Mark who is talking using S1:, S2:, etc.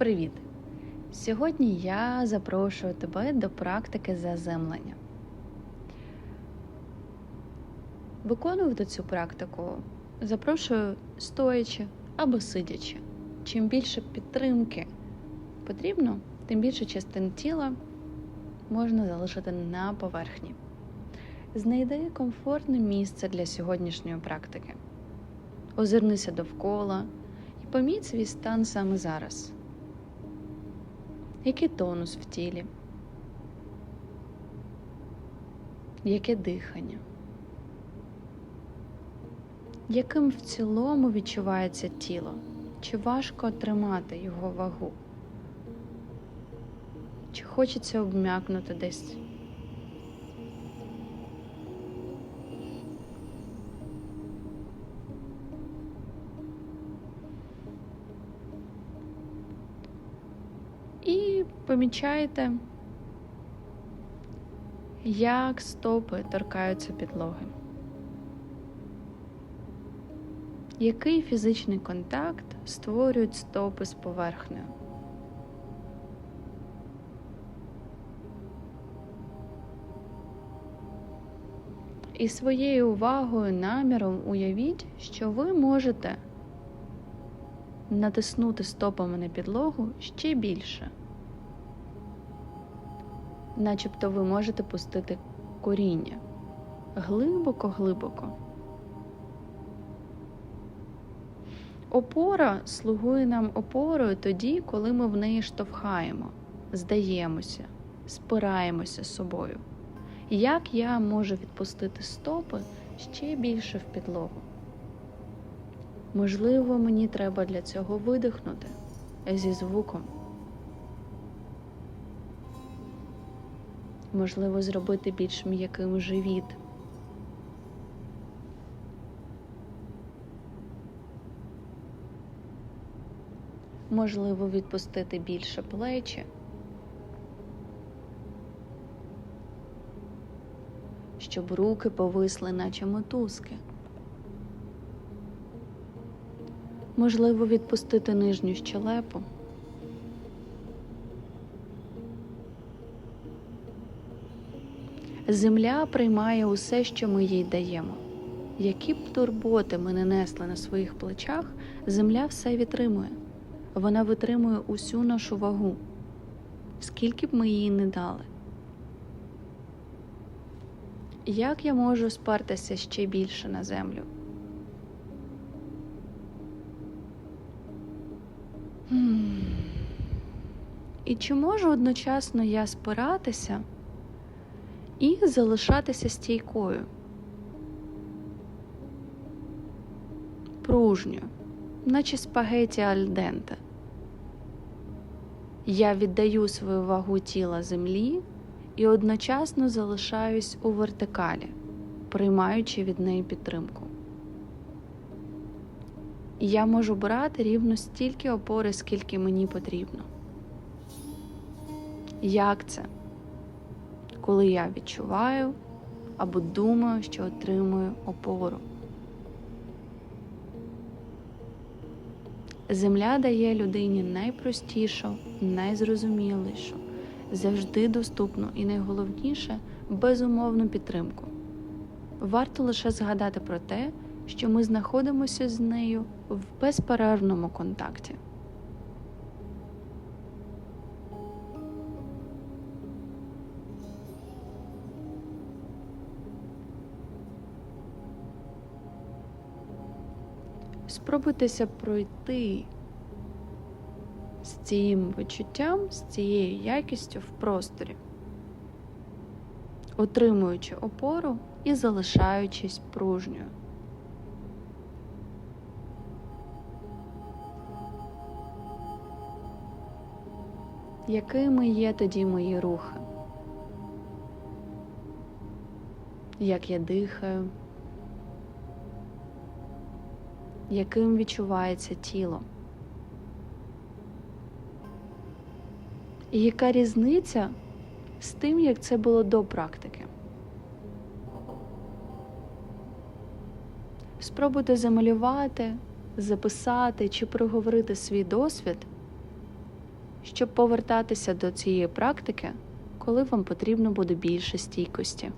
S1: Привіт! Сьогодні я запрошую тебе до практики заземлення. Виконувати цю практику запрошую стоячи або сидячи. Чим більше підтримки потрібно, тим більше частин тіла можна залишити на поверхні. Знайди комфортне місце для сьогоднішньої практики. Озирнися довкола і поміть свій стан саме зараз. Який тонус в тілі? Яке дихання? Яким в цілому відчувається тіло? Чи важко тримати його вагу? Чи хочеться обм'якнути десь? І помічаєте, як стопи торкаються підлоги. Який фізичний контакт створюють стопи з поверхнею? І своєю увагою, наміром уявіть, що ви можете натиснути стопами на підлогу ще більше, начебто ви можете пустити коріння глибоко-глибоко. Опора слугує нам опорою тоді, коли ми в неї штовхаємо, здаємося, спираємося з собою. Як я можу відпустити стопи ще більше в підлогу? Можливо, мені треба для цього видихнути зі звуком. Можливо, зробити більш м'яким живіт. Можливо, відпустити більше плечі. Щоб руки повисли, наче мотузки. Можливо, відпустити нижню щелепу. Земля приймає усе, що ми їй даємо. Які б турботи ми не несли на своїх плечах, земля все відтримує. Вона витримує усю нашу вагу, скільки б ми їй не дали. Як я можу спертися ще більше на землю? І чи можу одночасно я спиратися і залишатися стійкою, пружньою, наче спагеті альденте? Я віддаю свою вагу тіла землі і одночасно залишаюсь у вертикалі, приймаючи від неї підтримку. Я можу брати рівно стільки опори, скільки мені потрібно. Як це? Коли я відчуваю або думаю, що отримую опору. Земля дає людині найпростішу, найзрозумілішу, завжди доступну і найголовніше безумовну підтримку. Варто лише згадати про те, що ми знаходимося з нею в безперервному контакті. Спробуйтеся пройти з цим відчуттям, з цією якістю в просторі, отримуючи опору і залишаючись пружньою. Якими є тоді мої рухи? Як я дихаю? Яким відчувається тіло? І яка різниця з тим, як це було до практики? Спробуйте замалювати, записати чи проговорити свій досвід щоб повертатися до цієї практики, коли вам потрібно буде більше стійкості.